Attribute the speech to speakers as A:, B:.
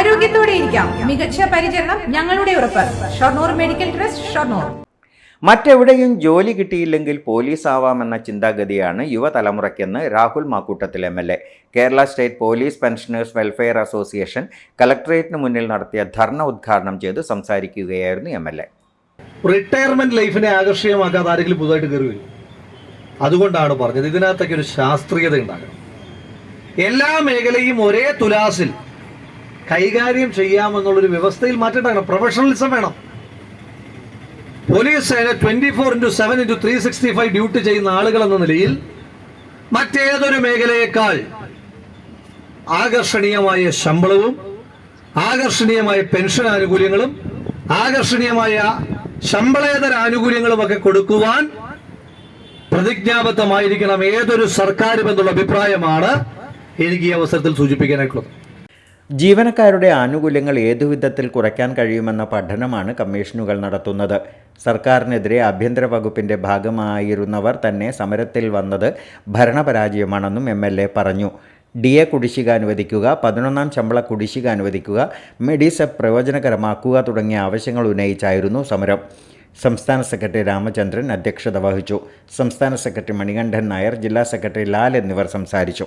A: ആരോഗ്യത്തോടെ ഇരിക്കാം. മികച്ച പരിചരണം ഞങ്ങളുടെ ഉറപ്പ്. Shoranur medical trust Shoranur.
B: മറ്റെവിടെയും ജോലി കിട്ടിയില്ലെങ്കിൽ പോലീസ് ആവാമെന്ന ചിന്താഗതിയാണ് യുവതലമുറയ്ക്കെന്ന് Rahul Mamkootathil M L A. Kerala state police pensioners welfare association കലക്ട്രേറ്റിന് മുന്നിൽ നടത്തിയ ധർണ ഉദ്ഘാടനം ചെയ്ത് സംസാരിക്കുകയായിരുന്നു എം എൽ എ.
C: റിട്ടയർമെന്റ് ലൈഫിനെ ആകർഷകമാക്കാതെ ആരെങ്കിലും പുതുതായിട്ട് കയറി വരും അതുകൊണ്ടാണ് പറഞ്ഞത് ഇതിനകത്തൊക്കെ ഒരു ശാസ്ത്രീയത ഉണ്ടാകണം. എല്ലാ മേഖലയും ഒരേ തുലാസിൽ കൈകാര്യം ചെയ്യാമെന്നുള്ളൊരു വ്യവസ്ഥയിൽ മാറ്റേണ്ടതാണ്. പ്രൊഫഷണലിസം വേണം. പോലീസ് സേന twenty four into seven into three sixty five duty ചെയ്യുന്ന ആളുകൾ എന്ന നിലയിൽ മറ്റേതൊരു മേഖലയേക്കാൾ ആകർഷണീയമായ ശമ്പളവും ആകർഷണീയമായ പെൻഷൻ ആനുകൂല്യങ്ങളും ആകർഷണീയമായ ശമ്പളേതര ആനുകൂല്യങ്ങളും ഒക്കെ കൊടുക്കുവാൻ പ്രതിജ്ഞാബദ്ധമായിരിക്കണം. ഏതൊരു സർക്കാരും എന്നുള്ള അഭിപ്രായമാണ് എനിക്ക് ഈ അവസരത്തിൽ സൂചിപ്പിക്കാനായിട്ടുള്ളത്.
B: ജീവനക്കാരുടെ ആനുകൂല്യങ്ങൾ ഏതുവിധത്തിൽ കുറയ്ക്കാൻ കഴിയുമെന്ന പഠനമാണ് കമ്മീഷനുകൾ നടത്തുന്നത്. സർക്കാരിനെതിരെ ആഭ്യന്തര വകുപ്പിന്റെ ഭാഗമായിരുന്നവർ തന്നെ സമരത്തിൽ വന്നത് ഭരണപരാജയമാണെന്നും എം എൽ എ പറഞ്ഞു. ഡി എ കുടിശ്ശിക അനുവദിക്കുക പതിനൊന്നാം ശമ്പള കുടിശ്ശിക അനുവദിക്കുക മെഡിസെപ്പ് പ്രയോജനകരമാക്കുക തുടങ്ങിയ ആവശ്യങ്ങൾ ഉന്നയിച്ചായിരുന്നു സമരം. സംസ്ഥാന സെക്രട്ടറി രാമചന്ദ്രൻ അധ്യക്ഷത വഹിച്ചു. സംസ്ഥാന സെക്രട്ടറി മണികണ്ഠൻ നായർ ജില്ലാ സെക്രട്ടറി ലാൽ എന്നിവർ സംസാരിച്ചു.